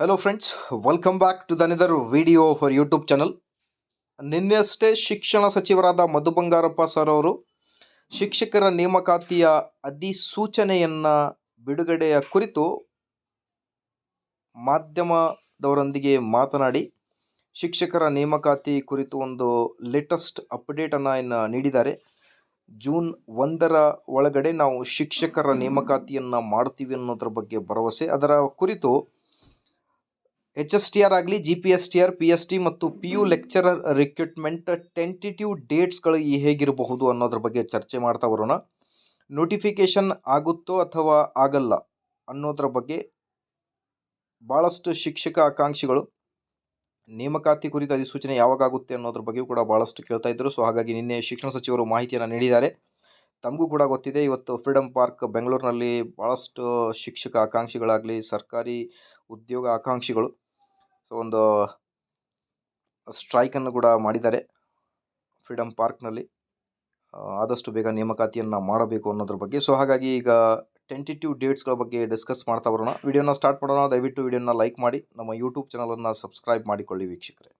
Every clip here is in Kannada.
Hello friends welcome back to another video for YouTube channel ನಿನ್ನೆಯಷ್ಟೇ ಶಿಕ್ಷಣ ಸಚಿವರಾದ ಮಧು ಬಂಗಾರಪ್ಪ ಸರ್ ಅವರು ಶಿಕ್ಷಕರ ನೇಮಕಾತಿಯ ಅಧಿಸೂಚನೆಯನ್ನು ಬಿಡುಗಡೆಯ ಕುರಿತು ಮಾಧ್ಯಮದವರೊಂದಿಗೆ ಮಾತನಾಡಿ, ಶಿಕ್ಷಕರ ನೇಮಕಾತಿ ಕುರಿತು ಒಂದು ಲೇಟೆಸ್ಟ್ ಅಪ್ಡೇಟನ್ನು ಇನ್ನು ನೀಡಿದ್ದಾರೆ. ಜೂನ್ ಒಂದರ ಒಳಗಡೆ ನಾವು ಶಿಕ್ಷಕರ ನೇಮಕಾತಿಯನ್ನು ಮಾಡ್ತೀವಿ ಅನ್ನೋದ್ರ ಬಗ್ಗೆ ಭರವಸೆ. ಅದರ ಕುರಿತು ಎಚ್ ಎಸ್ ಟಿ ಆರ್ ಆಗಲಿ G P S T R P S T ಮತ್ತು P U lecturer recruitment tentative ಡೇಟ್ಸ್ಗಳು ಈ ಹೇಗಿರಬಹುದು ಅನ್ನೋದ್ರ ಬಗ್ಗೆ ಚರ್ಚೆ ಮಾಡ್ತಾ ಬರೋಣ. ನೋಟಿಫಿಕೇಶನ್ ಆಗುತ್ತೋ ಅಥವಾ ಆಗಲ್ಲ ಅನ್ನೋದ್ರ ಬಗ್ಗೆ ಭಾಳಷ್ಟು ಶಿಕ್ಷಕ ಆಕಾಂಕ್ಷಿಗಳು ನೇಮಕಾತಿ ಕುರಿತ ಅಧಿಸೂಚನೆ ಯಾವಾಗ ಆಗುತ್ತೆ ಅನ್ನೋದ್ರ ಬಗ್ಗೆಯೂ ಕೂಡ ಭಾಳಷ್ಟು ಕೇಳ್ತಾ ಇದ್ದರು ಸೊ ಹಾಗಾಗಿ ನಿನ್ನೆ ಶಿಕ್ಷಣ ಸಚಿವರು ಮಾಹಿತಿಯನ್ನು ನೀಡಿದ್ದಾರೆ. ತಮಗೂ ಕೂಡ ಗೊತ್ತಿದೆ, ಇವತ್ತು ಫ್ರೀಡಮ್ ಪಾರ್ಕ್ ಬೆಂಗಳೂರಿನಲ್ಲಿ ಭಾಳಷ್ಟು ಶಿಕ್ಷಕ ಆಕಾಂಕ್ಷಿಗಳಾಗಲಿ, ಸರ್ಕಾರಿ ಉದ್ಯೋಗ ಆಕಾಂಕ್ಷಿಗಳು, ಸೊ ಒಂದು ಸ್ಟ್ರೈಕನ್ನು ಕೂಡ ಮಾಡಿದ್ದಾರೆ ಫ್ರೀಡಮ್ ಪಾರ್ಕ್ನಲ್ಲಿ ಆದಷ್ಟು ಬೇಗ ನೇಮಕಾತಿಯನ್ನು ಮಾಡಬೇಕು ಅನ್ನೋದ್ರ ಬಗ್ಗೆ. ಸೊ ಹಾಗಾಗಿ ಈಗ ಟೆಂಟಿಟಿವ್ ಡೇಟ್ಸ್ಗಳ ಬಗ್ಗೆ ಡಿಸ್ಕಸ್ ಮಾಡ್ತಾ ಬರೋಣ. ವಿಡಿಯೋನ ಸ್ಟಾರ್ಟ್ ಮಾಡೋಣ. ದಯವಿಟ್ಟು ವಿಡಿಯೋನ ಲೈಕ್ ಮಾಡಿ. ನಮ್ಮ ಯೂಟ್ಯೂಬ್ ಚಾನಲನ್ನು ಸಬ್ಸ್ಕ್ರೈಬ್ ಮಾಡಿಕೊಳ್ಳಿ ವೀಕ್ಷಕರೇ.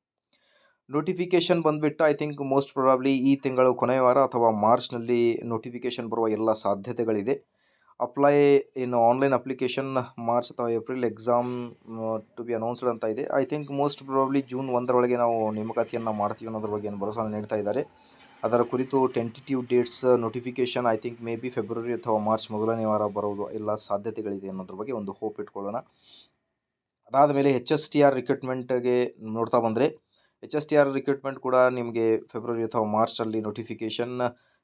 ನೋಟಿಫಿಕೇಶನ್ ಬಂದ್ಬಿಟ್ಟು ಐ ಥಿಂಕ್ ಮೋಸ್ಟ್ ಪ್ರಾಬ್ಲಿ ಈ ತಿಂಗಳು ಕೊನೆಯ ವಾರ ಅಥವಾ ಮಾರ್ಚ್ನಲ್ಲಿ ನೋಟಿಫಿಕೇಶನ್ ಬರುವ ಎಲ್ಲ ಸಾಧ್ಯತೆಗಳಿದೆ. ಅಪ್ಲೈ ಏನು ಆನ್ಲೈನ್ ಅಪ್ಲಿಕೇಶನ್ ಮಾರ್ಚ್ ಅಥವಾ April exam to be announced ಅಂತ ಇದೆ. I think most probably June ಒಂದರೊಳಗೆ ನಾವು ನೇಮಕಾತಿಯನ್ನು ಮಾಡ್ತೀವಿ ಅನ್ನೋದ್ರ ಬಗ್ಗೆ ಏನು ಭರವಸೆ ನೀಡ್ತಾ ಇದ್ದಾರೆ. ಅದರ ಕುರಿತು tentative dates notification I think maybe February ಅಥವಾ ಮಾರ್ಚ್ ಮೊದಲನೇ ವಾರ ಬರೋದು ಎಲ್ಲ ಸಾಧ್ಯತೆಗಳಿದೆ ಅನ್ನೋದ್ರ ಬಗ್ಗೆ ಒಂದು ಹೋಪ್ ಇಟ್ಕೊಳ್ಳೋಣ. ಅದಾದ ಮೇಲೆ ಎಚ್ ಎಸ್ ಟಿ ಆರ್ ರಿಕ್ರೂಟ್ಮೆಂಟ್ಗೆ ನೋಡ್ತಾ ಬಂದರೆ H S T R recruitment ಕೂಡ ನಿಮಗೆ ಫೆಬ್ರವರಿ ಅಥವಾ ಮಾರ್ಚಲ್ಲಿ notification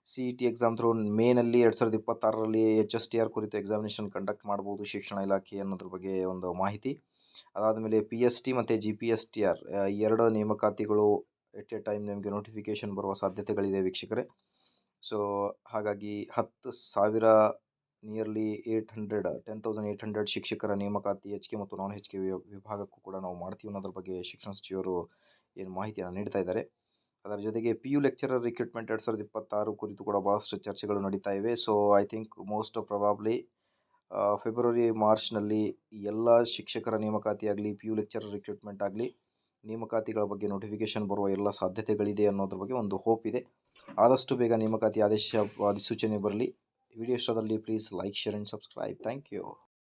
C E T exam through ಮೇನಲ್ಲಿ ಎರಡು ಸಾವಿರದ ಇಪ್ಪತ್ತಾರರಲ್ಲಿ ಎಚ್ ಎಸ್ ಟಿ ಆರ್ ಕುರಿತು ಎಕ್ಸಾಮಿನೇಷನ್ ಕಂಡಕ್ಟ್ ಮಾಡ್ಬೋದು ಶಿಕ್ಷಣ ಇಲಾಖೆ ಅನ್ನೋದ್ರ ಬಗ್ಗೆ ಒಂದು ಮಾಹಿತಿ. ಅದಾದ ಮೇಲೆ ಪಿ ಎಸ್ ಟಿ ಮತ್ತು G P S T R ಎರಡು ನೇಮಕಾತಿಗಳು ಎಟ್ ಎ ಟೈಮ್ ನಿಮಗೆ ನೋಟಿಫಿಕೇಷನ್ ಬರುವ ಸಾಧ್ಯತೆಗಳಿದೆ ವೀಕ್ಷಕರೇ. ಸೊ ಹಾಗಾಗಿ ಹತ್ತು ಸಾವಿರ nearly eight hundred ten thousand eight hundred ಶಿಕ್ಷಕರ ನೇಮಕಾತಿ ಕೆ ಮತ್ತು ನಾನ್ ಕೆ ವಿಭಾಗಕ್ಕೂ ಕೂಡ ನಾವು ಮಾಡ್ತೀವಿ ಅನ್ನೋದ್ರ ಬಗ್ಗೆ ಶಿಕ್ಷಣ ಸಚಿವರು ಏನು ಮಾಹಿತಿಯನ್ನು ನೀಡ್ತಾ ಇದ್ದಾರೆ. ಅದರ ಜೊತೆಗೆ ಪಿ ಯು ಲೆಕ್ಚರರ್ ರಿಕ್ರೂಟ್ಮೆಂಟ್ ಎರಡು ಸಾವಿರದ ಇಪ್ಪತ್ತಾರು ಕುರಿತು ಕೂಡ ಭಾಳಷ್ಟು ಚರ್ಚೆಗಳು ನಡೀತಾ ಇವೆ. So I think most probably February ಮಾರ್ಚ್ನಲ್ಲಿ ಎಲ್ಲ ಶಿಕ್ಷಕರ ನೇಮಕಾತಿ ಆಗಲಿ ಪಿ ಯು ಲೆಕ್ಚರರ್ ರಿಕ್ರೂಟ್ಮೆಂಟ್ ಆಗಲಿ, ನೇಮಕಾತಿಗಳ ಬಗ್ಗೆ ನೋಟಿಫಿಕೇಶನ್ ಬರುವ ಎಲ್ಲ ಸಾಧ್ಯತೆಗಳಿದೆ ಅನ್ನೋದ್ರ ಬಗ್ಗೆ ಒಂದು ಹೋಪ್ ಇದೆ. ಆದಷ್ಟು ಬೇಗ ನೇಮಕಾತಿ ಆದೇಶ, ಅಧಿಸೂಚನೆ ಬರಲಿ. Video ಇಷ್ಟದಲ್ಲಿ please like share and subscribe thank you